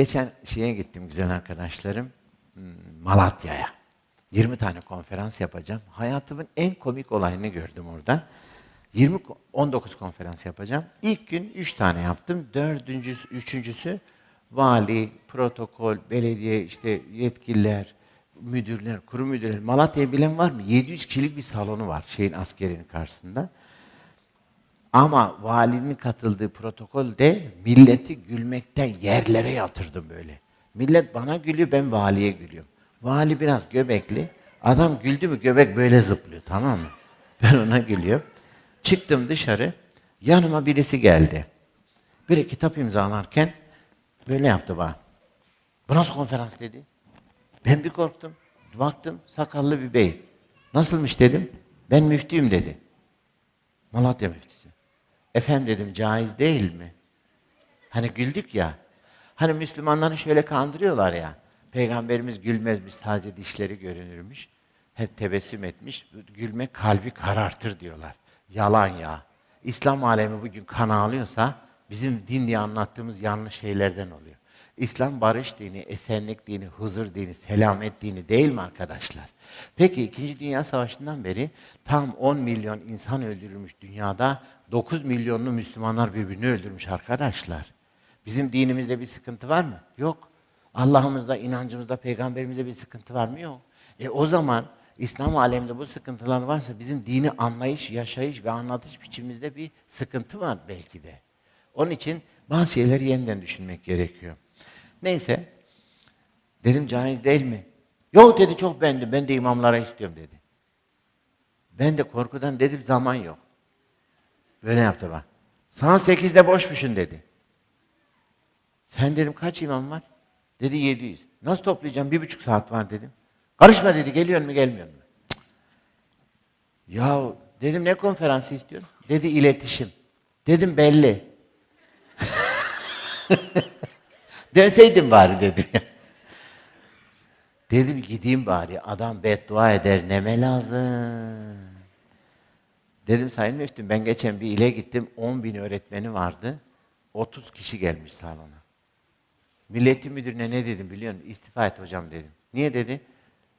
Geçen şeye gittim güzel arkadaşlarım. hmm, Malatya'ya. 20 tane konferans yapacağım. Hayatımın en komik olayını gördüm orada. 20 ko- 19 konferans yapacağım. İlk gün 3 tane yaptım. Dördüncüsü, üçüncüsü vali, protokol, belediye, işte yetkililer, müdürler, kurum müdürleri. Malatya'yı bilen var mı? 700 kişilik bir salonu var şeyin askerinin karşısında. Ama valinin katıldığı protokolde milleti gülmekten yerlere yatırdım böyle. Millet bana gülüyor, ben valiye gülüyorum. Vali biraz göbekli. Adam güldü mü göbek böyle zıplıyor tamam mı? Ben ona gülüyorum. Çıktım dışarı. Yanıma birisi geldi. Biri kitap imzalarken böyle yaptı bana. Bu nasıl konferans dedi. Ben bir korktum. Baktım sakallı bir bey. Nasılmış dedim. Ben müftüyüm dedi. Malatya müftüsü. Efendim dedim caiz değil mi? Hani güldük ya. Hani Müslümanları şöyle kandırıyorlar ya. Peygamberimiz gülmezmiş sadece dişleri görünürmüş. Hep tebessüm etmiş. Gülmek kalbi karartır diyorlar. Yalan ya. İslam alemi bugün kan ağlıyorsa bizim din diye anlattığımız yanlış şeylerden oluyor. İslam barış dini, esenlik dini, huzur dini, selamet dini değil mi arkadaşlar? Peki 2. Dünya Savaşı'ndan beri tam 10 milyon insan öldürülmüş dünyada 9 milyonlu Müslümanlar birbirini öldürmüş arkadaşlar. Bizim dinimizde bir sıkıntı var mı? Yok. Allah'ımızda, inancımızda, peygamberimizde bir sıkıntı var mı? Yok. E o zaman İslam aleminde bu sıkıntılar varsa bizim dini anlayış, yaşayış ve anlatış biçimimizde bir sıkıntı var belki de. Onun için bazı şeyleri yeniden düşünmek gerekiyor. Neyse, dedim caiz değil mi? Yok dedi çok beğendim, ben de imamlara istiyorum dedi. Ben de korkudan dedim zaman yok. Böyle yaptı bak. Sana sekizde boşmuşsun dedi. Sen dedim kaç imam var? Dedi 700. Nasıl toplayacağım? Bir buçuk saat var dedim. Karışma dedi geliyor mu gelmiyor mu? Ya dedim ne konferansı istiyorsun? Dedi iletişim. Dedim belli. Dönseydin bari dedi. dedim gideyim bari. Adam beddua eder neme lazım. Dedim Sayın Müftüm ben geçen bir ile gittim 10 bin öğretmeni vardı. 30 kişi gelmiş salona. Milletin müdürüne ne dedim biliyor musun? İstifa et hocam dedim. Niye dedi?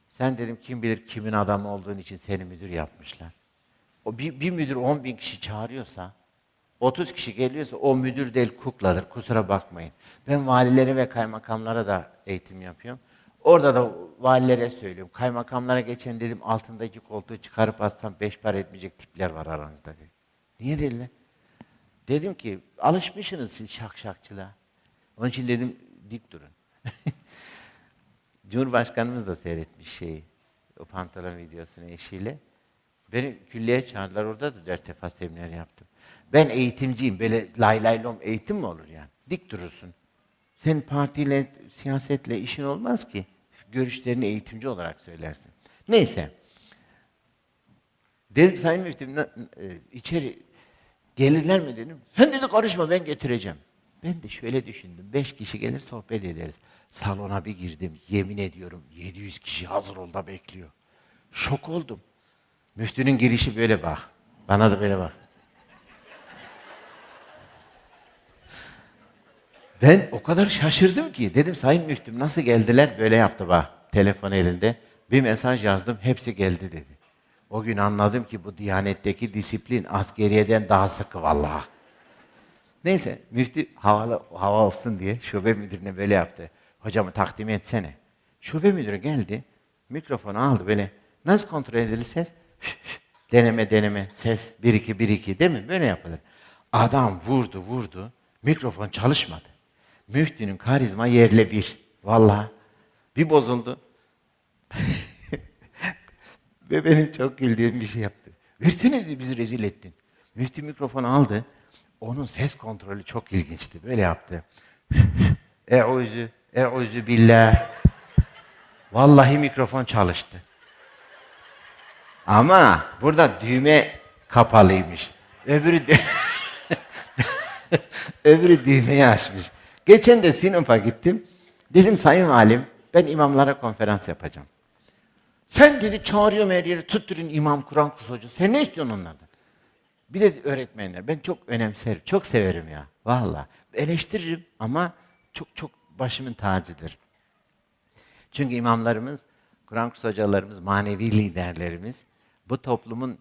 Sen dedim kim bilir kimin adamı olduğun için seni müdür yapmışlar. O bir, bir müdür 10 bin kişi çağırıyorsa, 30 kişi geliyorsa o müdür değil kukladır kusura bakmayın. Ben valilere ve kaymakamlara da eğitim yapıyorum. Orada da valilere söylüyorum. Kaymakamlara geçen dedim altındaki koltuğu çıkarıp atsam beş para etmeyecek tipler var aranızda dedi. Niye dediler? Dedim ki alışmışsınız siz şakşakçılığa. Onun için dedim dik durun. Cumhurbaşkanımız da seyretmiş şeyi. O pantolon videosunu eşiyle. Beni külliyeye çağırdılar orada da dört defa seminer yaptım. Ben eğitimciyim. Böyle lay lay lom eğitim mi olur yani? Dik durursun. Senin partiyle, siyasetle işin olmaz ki. Görüşlerini eğitimci olarak söylersin. Neyse. Dedim Sayın Müftüm, na- e, içeri gelirler mi dedim. Sen dedi karışma ben getireceğim. Ben de şöyle düşündüm. Beş kişi gelir sohbet ederiz. Salona bir girdim. Yemin ediyorum 700 kişi hazır ol da bekliyor. Şok oldum. Müftünün girişi böyle bak. Bana da böyle bak. Ben o kadar şaşırdım ki. Dedim sayın müftüm nasıl geldiler? Böyle yaptı bak. Telefon elinde. Bir mesaj yazdım. Hepsi geldi dedi. O gün anladım ki bu diyanetteki disiplin askeriyeden daha sıkı vallahi. Neyse müftü havalı, hava olsun diye şube müdürüne böyle yaptı. Hocamı takdim etsene. Şube müdürü geldi. Mikrofonu aldı böyle. Nasıl kontrol edilir ses? deneme deneme ses 1 2 1 2 değil mi? Böyle yapılır. Adam vurdu vurdu. Mikrofon çalışmadı. Müftünün karizma yerle bir. Vallahi bir bozuldu. Ve benim çok güldüğüm bir şey yaptı. Versene dedi bizi rezil ettin. Müftü mikrofonu aldı. Onun ses kontrolü çok ilginçti. Böyle yaptı. Eûzü, eûzü billah. Vallahi mikrofon çalıştı. Ama burada düğme kapalıymış. Öbürü dü- öbürü düğmeyi açmış. Geçen de Sinop'a gittim. Dedim sayın valim ben imamlara konferans yapacağım. Sen dedi çağırıyorum her yere tutturun imam Kur'an kursu hocası. Sen ne istiyorsun onlardan? Bir de öğretmenler. Ben çok önemserim. Çok severim ya. Vallahi. Eleştiririm ama çok çok başımın tacıdır. Çünkü imamlarımız, Kur'an kursu hocalarımız, manevi liderlerimiz bu toplumun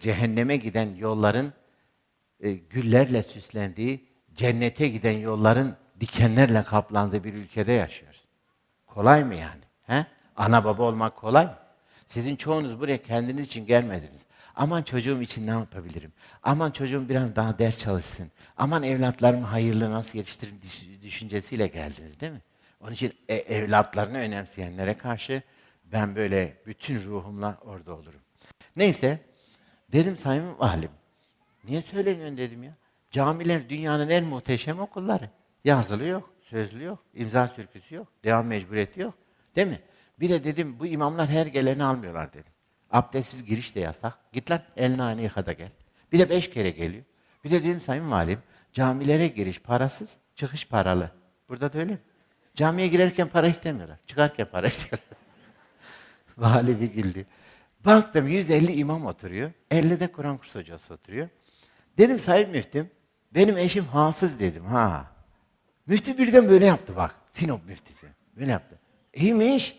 cehenneme giden yolların e, güllerle süslendiği, cennete giden yolların dikenlerle kaplandığı bir ülkede yaşıyoruz. Kolay mı yani? He? Ana baba olmak kolay mı? Sizin çoğunuz buraya kendiniz için gelmediniz. Aman çocuğum için ne yapabilirim? Aman çocuğum biraz daha ders çalışsın. Aman evlatlarımı hayırlı nasıl yetiştiririm düş- düşüncesiyle geldiniz değil mi? Onun için e- evlatlarını önemseyenlere karşı ben böyle bütün ruhumla orada olurum. Neyse, dedim sayın valim, niye söyleniyorsun dedim ya. Camiler dünyanın en muhteşem okulları. Yazılı yok, sözlü yok, imza sürküsü yok, devam mecburiyeti yok. Değil mi? Bir de dedim bu imamlar her geleni almıyorlar dedim. Abdestsiz giriş de yasak. Git lan elini aynı yıka gel. Bir de beş kere geliyor. Bir de dedim sayın valim, camilere giriş parasız, çıkış paralı. Burada da öyle mi? Camiye girerken para istemiyorlar, çıkarken para istiyorlar. Vali bir güldü. Baktım 150 imam oturuyor. 50 de Kur'an kursu hocası oturuyor. Dedim sayın müftüm, benim eşim hafız dedim ha. Müftü birden böyle yaptı bak. Sinop müftüsü. Böyle yaptı. İyiymiş.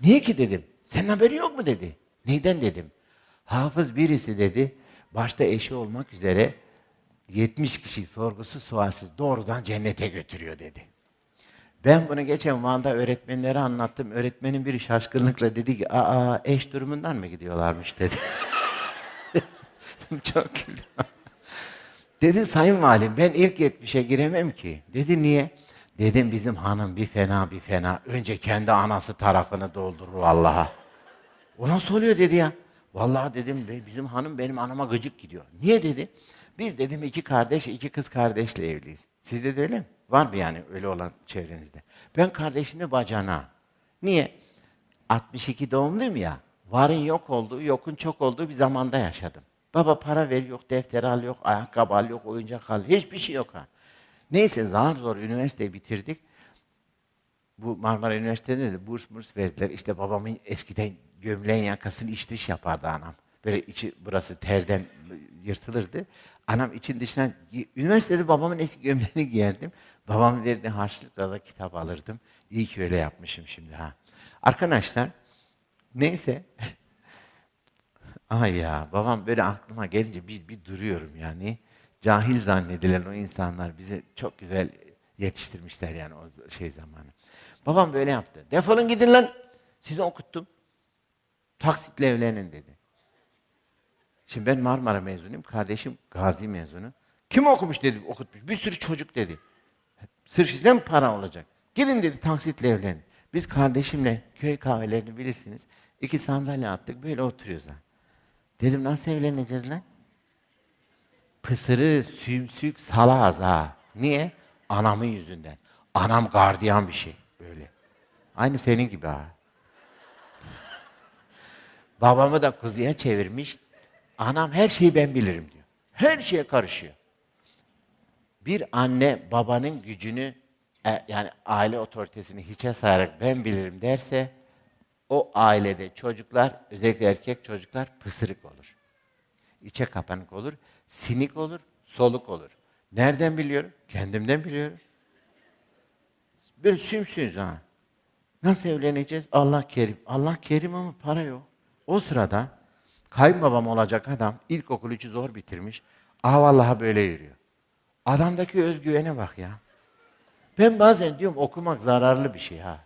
Niye ki dedim. Senin haberi yok mu dedi. Neyden dedim. Hafız birisi dedi. Başta eşi olmak üzere 70 kişi sorgusuz sualsiz doğrudan cennete götürüyor dedi. Ben bunu geçen Van'da öğretmenlere anlattım. Öğretmenin biri şaşkınlıkla dedi ki, aa eş durumundan mı gidiyorlarmış dedi. Çok güldüm. Dedim sayın valim ben ilk 70'e giremem ki. Dedi niye? Dedim bizim hanım bir fena bir fena. Önce kendi anası tarafını doldurur Allah'a. O nasıl oluyor dedi ya. Vallahi dedim "be- bizim hanım benim anama gıcık gidiyor. Niye dedi? Biz dedim iki kardeş, iki kız kardeşle evliyiz. Sizde de öyle mi? Var mı yani öyle olan çevrenizde? Ben kardeşimle bacana. Niye? 62 doğumluyum ya. Varın yok olduğu, yokun çok olduğu bir zamanda yaşadım. Baba para ver yok, defter al yok, ayakkabı al yok, oyuncak al. Hiçbir şey yok ha. Neyse zar zor üniversiteyi bitirdik bu Marmara Üniversitesi'nde de burs burs verdiler. İşte babamın eskiden gömleğin yakasını iç dış yapardı anam. Böyle içi burası terden yırtılırdı. Anam için dışına üniversitede babamın eski gömleğini giyerdim. Babamın verdiği harçlıkla da kitap alırdım. İyi ki öyle yapmışım şimdi ha. Arkadaşlar neyse Ay ya babam böyle aklıma gelince bir, bir duruyorum yani. Cahil zannedilen o insanlar bize çok güzel yetiştirmişler yani o şey zamanı. Babam böyle yaptı. Defolun gidin lan. Sizi okuttum. Taksitle evlenin dedi. Şimdi ben Marmara mezunuyum. Kardeşim Gazi mezunu. Kim okumuş dedi, okutmuş. Bir sürü çocuk dedi. Sırf sizden para olacak? Gidin dedi taksitle evlenin. Biz kardeşimle köy kahvelerini bilirsiniz. İki sandalye attık böyle oturuyoruz ha. Dedim nasıl evleneceğiz lan? Pısırı, sümsük, salaz ha. Niye? Anamın yüzünden. Anam gardiyan bir şey. Böyle. Aynı senin gibi ha. Babamı da kuzuya çevirmiş. Anam her şeyi ben bilirim diyor. Her şeye karışıyor. Bir anne babanın gücünü e, yani aile otoritesini hiçe sayarak ben bilirim derse o ailede çocuklar özellikle erkek çocuklar pısırık olur. İçe kapanık olur, sinik olur, soluk olur. Nereden biliyorum? Kendimden biliyorum. Böyle sümsüz ha. Nasıl evleneceğiz? Allah kerim. Allah kerim ama para yok. O sırada kayınbabam olacak adam ilkokul üçü zor bitirmiş. Aa vallahi böyle yürüyor. Adamdaki özgüvene bak ya. Ben bazen diyorum okumak zararlı bir şey ha.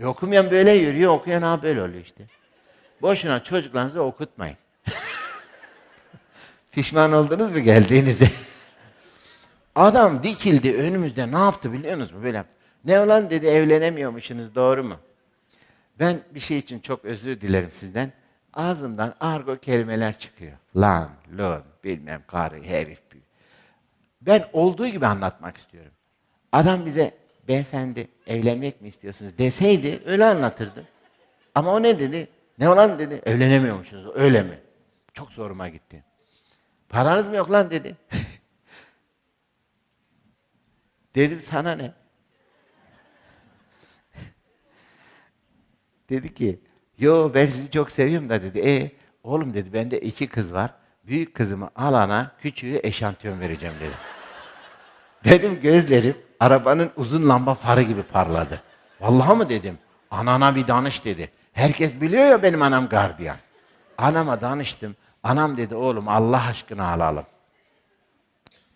E, okumayan böyle yürüyor, okuyan ha böyle oluyor işte. Boşuna çocuklarınızı okutmayın. Pişman oldunuz mu geldiğinizde? Adam dikildi önümüzde ne yaptı biliyor musunuz? Böyle. Ne olan dedi evlenemiyormuşsunuz doğru mu? Ben bir şey için çok özür dilerim sizden. Ağzımdan argo kelimeler çıkıyor. Lan, lon, bilmem karı, herif. Ben olduğu gibi anlatmak istiyorum. Adam bize beyefendi evlenmek mi istiyorsunuz deseydi öyle anlatırdı. Ama o ne dedi? Ne olan dedi? Evlenemiyormuşsunuz. Öyle mi? Çok zoruma gitti. Paranız mı yok lan dedi. Dedim sana ne? dedi ki, yo ben sizi çok seviyorum da dedi. E oğlum dedi bende iki kız var. Büyük kızımı alana küçüğü eşantiyon vereceğim dedi. Benim gözlerim arabanın uzun lamba farı gibi parladı. Vallahi mı dedim. Anana bir danış dedi. Herkes biliyor ya benim anam gardiyan. Anama danıştım. Anam dedi oğlum Allah aşkına alalım.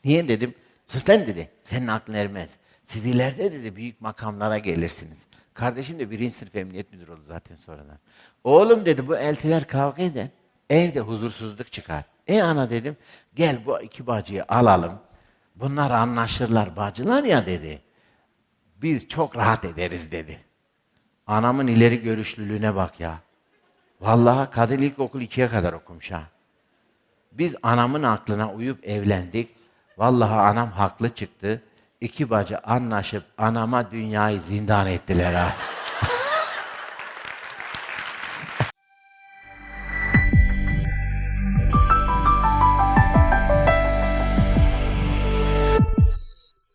Niye dedim? Sus lan dedi. Senin aklın ermez. Siz ileride dedi büyük makamlara gelirsiniz. Kardeşim de birinci sınıf emniyet müdürü oldu zaten sonradan. Oğlum dedi bu eltiler kavga eder. Evde huzursuzluk çıkar. E ana dedim gel bu iki bacıyı alalım. Bunlar anlaşırlar bacılar ya dedi. Biz çok rahat ederiz dedi. Anamın ileri görüşlülüğüne bak ya. Vallahi kadın ilkokul ikiye kadar okumuş ha. Biz anamın aklına uyup evlendik. Vallahi anam haklı çıktı. İki bacı anlaşıp anama dünyayı zindan ettiler ha.